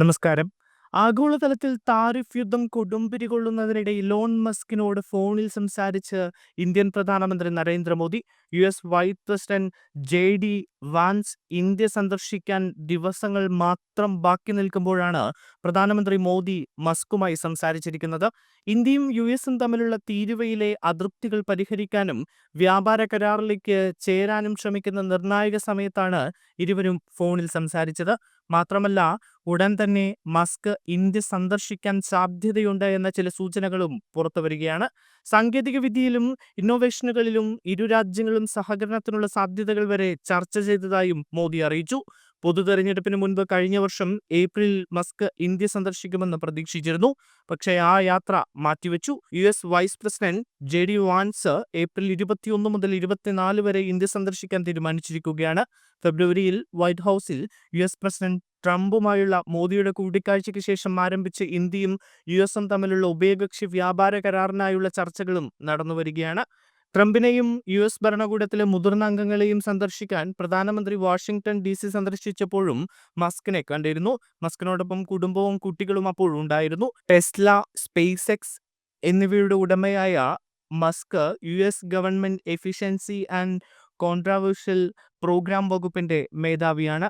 നമസ്കാരം. ആഗോളതലത്തിൽ താരിഫ് യുദ്ധം കൊടുമ്പിരി കൊള്ളുന്നതിനിടെ ലോൺ മസ്കിനോട് ഫോണിൽ സംസാരിച്ച് ഇന്ത്യൻ പ്രധാനമന്ത്രി Narendra Modi U S vice president J D Vance India സന്ദർശിക്കാൻ ദിവസങ്ങൾ മാത്രം ബാക്കി നിൽക്കുമ്പോഴാണ് പ്രധാനമന്ത്രി മോദി മസ്കുമായി സംസാരിച്ചിരിക്കുന്നത്. ഇന്ത്യയും യു എസും തമ്മിലുള്ള തീരുവയിലെ അതൃപ്തികൾ പരിഹരിക്കാനും വ്യാപാര കരാറിലേക്ക് ചേരാനും ശ്രമിക്കുന്ന നിർണായക സമയത്താണ് ഇരുവരും ഫോണിൽ സംസാരിച്ചത്. മാത്രമല്ല ഉടൻ തന്നെ മസ്ക് ഇന്ത്യ സന്ദർശിക്കാൻ സാധ്യതയുണ്ട് എന്ന ചില സൂചനകളും പുറത്തുവരികയാണ്. സാങ്കേതിക വിദ്യയിലും ഇന്നോവേഷനുകളിലും ഇരു രാജ്യങ്ങളും സഹകരണത്തിനുള്ള സാധ്യതകൾ വരെ ചർച്ച ചെയ്തതായും മോദി അറിയിച്ചു. പൊതു തെരഞ്ഞെടുപ്പിന് മുൻപ് കഴിഞ്ഞ വർഷം ഏപ്രിലിൽ മസ്ക് ഇന്ത്യ സന്ദർശിക്കുമെന്ന് പ്രതീക്ഷിച്ചിരുന്നു. പക്ഷേ ആ യാത്ര മാറ്റിവെച്ചു. U S vice president J D Vance April ഇരുപത്തിയൊന്ന് മുതൽ ഇരുപത്തിനാല് വരെ ഇന്ത്യ സന്ദർശിക്കാൻ തീരുമാനിച്ചിരിക്കുകയാണ്. ഫെബ്രുവരിയിൽ വൈറ്റ് ഹൌസിൽ യു എസ് പ്രസിഡന്റ് ട്രംപുമായുള്ള മോദിയുടെ കൂടിക്കാഴ്ചയ്ക്ക് ശേഷം ആരംഭിച്ച ഇന്ത്യയും യു എസും തമ്മിലുള്ള ഉഭയകക്ഷി വ്യാപാര കരാറിനായുള്ള ചർച്ചകളും നടന്നുവരികയാണ്. ട്രംപിനെയും യു എസ് ഭരണകൂടത്തിലെ മുതിർന്ന അംഗങ്ങളെയും സന്ദർശിക്കാൻ പ്രധാനമന്ത്രി വാഷിംഗ്ടൺ ഡി സി സന്ദർശിച്ചപ്പോഴും മസ്കിനെ കണ്ടിരുന്നു. മസ്കിനോടൊപ്പം കുടുംബവും കുട്ടികളും അപ്പോൾ ഉണ്ടായിരുന്നു. ടെസ്ല സ്പേസ് എക്സ് എന്നിവയുടെ ഉടമയായ Musk U S government efficiency and controversial program വകുപ്പിന്റെ മേധാവിയാണ്.